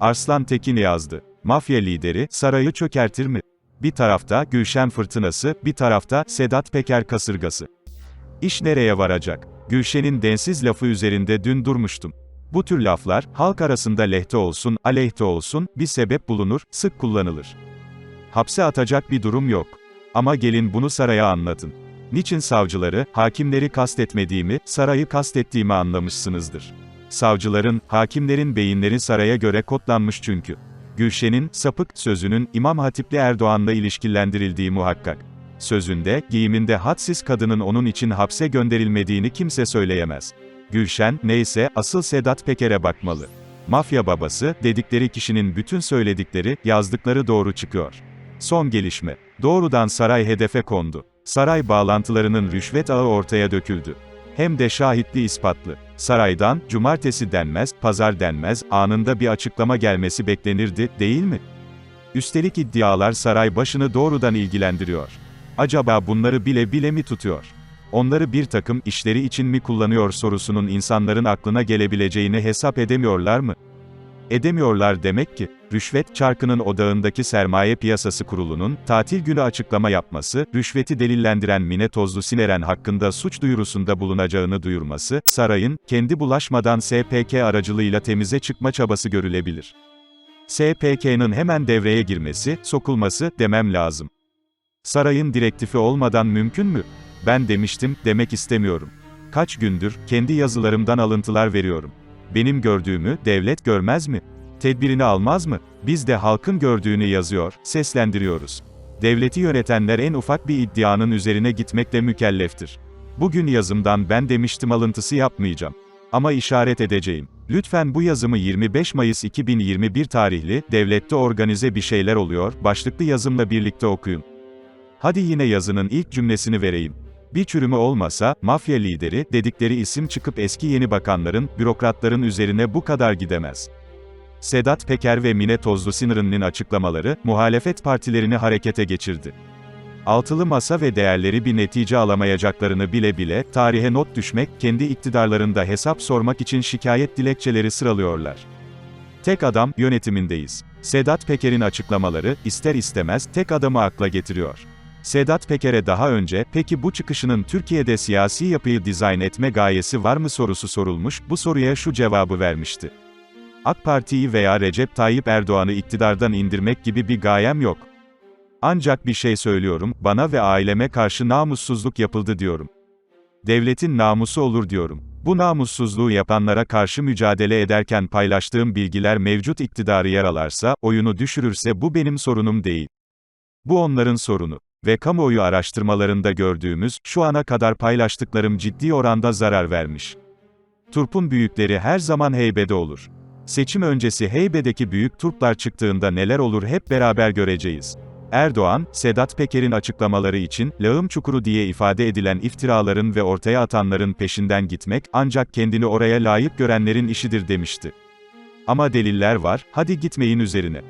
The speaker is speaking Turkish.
Arslan Tekin yazdı. Mafya lideri, sarayı çökertir mi? Bir tarafta Gülşen fırtınası, bir tarafta Sedat Peker kasırgası. İş nereye varacak? Gülşen'in densiz lafı üzerinde dün durmuştum. Bu tür laflar, halk arasında lehte olsun, aleyhte olsun, bir sebep bulunur, sık kullanılır. Hapse atacak bir durum yok. Ama gelin bunu saraya anlatın. Niçin savcıları, hakimleri kastetmediğimi, sarayı kastettiğimi anlamışsınızdır. Savcıların, hakimlerin beyinleri saraya göre kodlanmış çünkü. Gülşen'in, sapık, sözünün, İmam Hatipli Erdoğan'la ilişkilendirildiği muhakkak. Sözünde, giyiminde hadsiz kadının onun için hapse gönderilmediğini kimse söyleyemez. Gülşen, neyse, asıl Sedat Peker'e bakmalı. Mafya babası, dedikleri kişinin bütün söyledikleri, yazdıkları doğru çıkıyor. Son gelişme. Doğrudan saray hedefe kondu. Saray bağlantılarının rüşvet ağı ortaya döküldü. Hem de şahitli ispatlı. Saraydan, cumartesi denmez, pazar denmez, anında bir açıklama gelmesi beklenirdi, değil mi? Üstelik iddialar saray başını doğrudan ilgilendiriyor. Acaba bunları bile bile mi tutuyor? Onları bir takım işleri için mi kullanıyor sorusunun insanların aklına gelebileceğini hesap edemiyorlar mı? Edemiyorlar demek ki, rüşvet çarkının odağındaki sermaye piyasası kurulunun, tatil günü açıklama yapması, rüşveti delillendiren Mine Tozlu Sineren hakkında suç duyurusunda bulunacağını duyurması, sarayın, kendi bulaşmadan SPK aracılığıyla temize çıkma çabası görülebilir. SPK'nın hemen devreye girmesi, sokulması, demem lazım. Sarayın direktifi olmadan mümkün mü? Ben demiştim, demek istemiyorum. Kaç gündür, kendi yazılarımdan alıntılar veriyorum. Benim gördüğümü, devlet görmez mi? Tedbirini almaz mı? Biz de halkın gördüğünü yazıyor, seslendiriyoruz. Devleti yönetenler en ufak bir iddianın üzerine gitmekle mükelleftir. Bugün yazımdan ben demiştim alıntısı yapmayacağım. Ama işaret edeceğim. Lütfen bu yazımı 25 Mayıs 2021 tarihli, devlette organize bir şeyler oluyor, başlıklı yazımla birlikte okuyun. Hadi yine yazının ilk cümlesini vereyim. Bir çürümü olmasa, mafya lideri, dedikleri isim çıkıp eski yeni bakanların, bürokratların üzerine bu kadar gidemez. Sedat Peker ve Mine Tozlu Sinir'in açıklamaları, muhalefet partilerini harekete geçirdi. Altılı masa ve değerleri bir netice alamayacaklarını bile bile, tarihe not düşmek, kendi iktidarlarında hesap sormak için şikayet dilekçeleri sıralıyorlar. Tek adam, yönetimindeyiz. Sedat Peker'in açıklamaları, ister istemez, tek adamı akla getiriyor. Sedat Peker'e daha önce, peki bu çıkışının Türkiye'de siyasi yapıyı dizayn etme gayesi var mı sorusu sorulmuş, bu soruya şu cevabı vermişti. AK Parti'yi veya Recep Tayyip Erdoğan'ı iktidardan indirmek gibi bir gayem yok. Ancak bir şey söylüyorum, bana ve aileme karşı namussuzluk yapıldı diyorum. Devletin namusu olur diyorum. Bu namussuzluğu yapanlara karşı mücadele ederken paylaştığım bilgiler mevcut iktidarı yaralarsa, oyunu düşürürse bu benim sorunum değil. Bu onların sorunu ve kamuoyu araştırmalarında gördüğümüz, şu ana kadar paylaştıklarım ciddi oranda zarar vermiş. Turp'un büyükleri her zaman heybede olur. Seçim öncesi heybedeki büyük turplar çıktığında neler olur hep beraber göreceğiz. Erdoğan, Sedat Peker'in açıklamaları için, lağım çukuru diye ifade edilen iftiraların ve ortaya atanların peşinden gitmek, ancak kendini oraya layık görenlerin işidir demişti. Ama deliller var, hadi gitmeyin üzerine.